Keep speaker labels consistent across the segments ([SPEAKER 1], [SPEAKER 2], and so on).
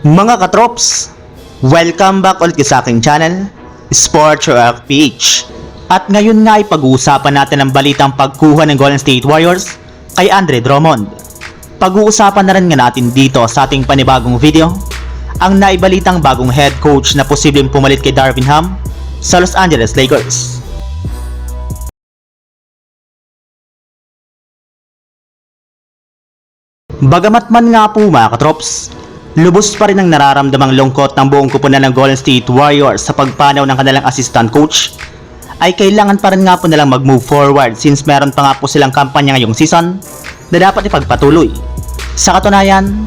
[SPEAKER 1] Mga katrops, welcome back ulit sa aking channel, Sports Rock PH. At ngayon nga ay pag-uusapan natin ang balitang pagkuha ng Golden State Warriors kay Andre Drummond. Pag-uusapan na rin nga natin dito sa ating panibagong video, ang naibalitang bagong head coach na posibleng pumalit kay Darvin Ham sa Los Angeles Lakers. Bagamat man nga po mga katrops, lubos pa rin ang nararamdamang lungkot ng buong kupunan ng Golden State Warriors sa pagpanaw ng kanilang assistant coach, ay kailangan pa rin nga po nilang mag-move forward since meron pa nga po silang kampanya ngayong season na dapat ipagpatuloy. Sa katunayan,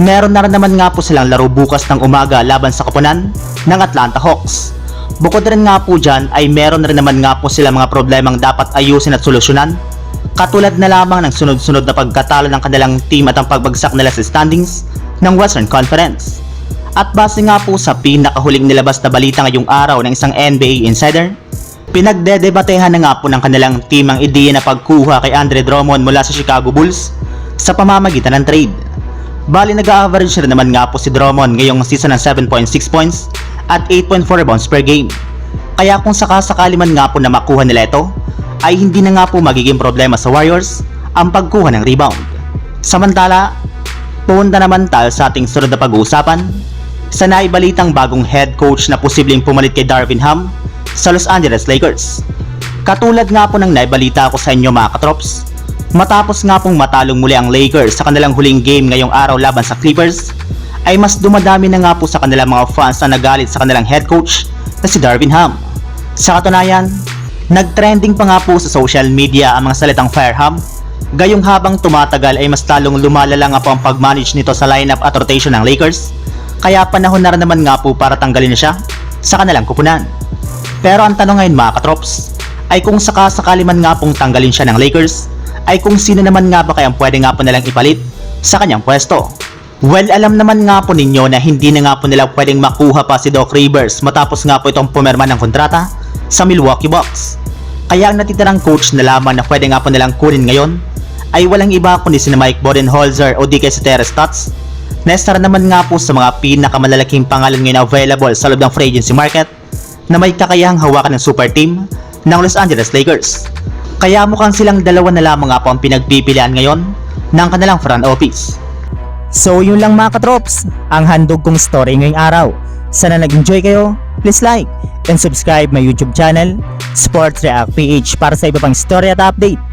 [SPEAKER 1] meron na rin naman nga po silang laro bukas ng umaga laban sa kupunan ng Atlanta Hawks. Bukod rin nga po dyan ay meron rin naman nga po sila mga problemang dapat ayusin at solusyonan Katulad na lamang ng sunod-sunod na pagkatalo ng kanilang team at ang pagbagsak nila sa standings ng Western Conference. At base nga po sa pinakahuling nilabas na balita ngayong araw ng isang NBA insider, pinagdedebatehan na nga po ng kanilang team ang ideya na pagkuha kay Andre Drummond mula sa Chicago Bulls sa pamamagitan ng trade. Bali nag-average rin naman nga po si Drummond ngayong season ng 7.6 points at 8.4 rebounds per game. Kaya kung sakasakali man nga po na makuha nila ito, ay hindi na nga po magiging problema sa Warriors ang pagkuha ng rebound. Samantala, punta naman tayo sa ating sunod na pag-uusapan sa naibalitang bagong head coach na posibleng pumalit kay Darvin Ham sa Los Angeles Lakers. Katulad nga po ng naibalita ko sa inyo mga katrops, matapos nga pong matalong muli ang Lakers sa kanilang huling game ngayong araw laban sa Clippers, ay mas dumadami na nga po sa kanilang mga fans na nagalit sa kanilang head coach na si Darvin Ham. Sa katunayan, Nagtrending pa nga po sa social media ang mga salitang Fireham. Gayong habang tumatagal ay mas talong lumalala nga po ang pag-manage nito sa lineup at rotation ng Lakers. Kaya panahon na rin naman nga po para tanggalin na siya sa kanilang kupunan. Pero ang tanong ngayon mga katrops, ay kung sakasakali man nga pong tanggalin siya ng Lakers, ay kung sino naman nga ba kayang pwede nga po nilang ipalit sa kanyang pwesto. Well, alam naman nga po ninyo na hindi na nga po nila pwedeng makuha pa si Doc Rivers matapos nga po itong pumirma ng kontrata sa Milwaukee Bucks. Kaya ang natitirang coach na lamang na pwede nga po nilang kunin ngayon ay walang iba kundi si Mike Bodenholzer o di kay si Terry Stotts rin naman nga po sa mga pinakamalalaking pangalan ngayon available sa loob ng free agency market na may kakayahang hawakan ng super team ng Los Angeles Lakers. Kaya mukhang silang dalawa na lamang nga po ang pinagpipilian ngayon ng kanilang front office.
[SPEAKER 2] So yun lang mga katrops, ang handog kong story ngayong araw. Sana nag-enjoy kayo, please like and subscribe my YouTube channel, Sports React PH para sa iba pang story at update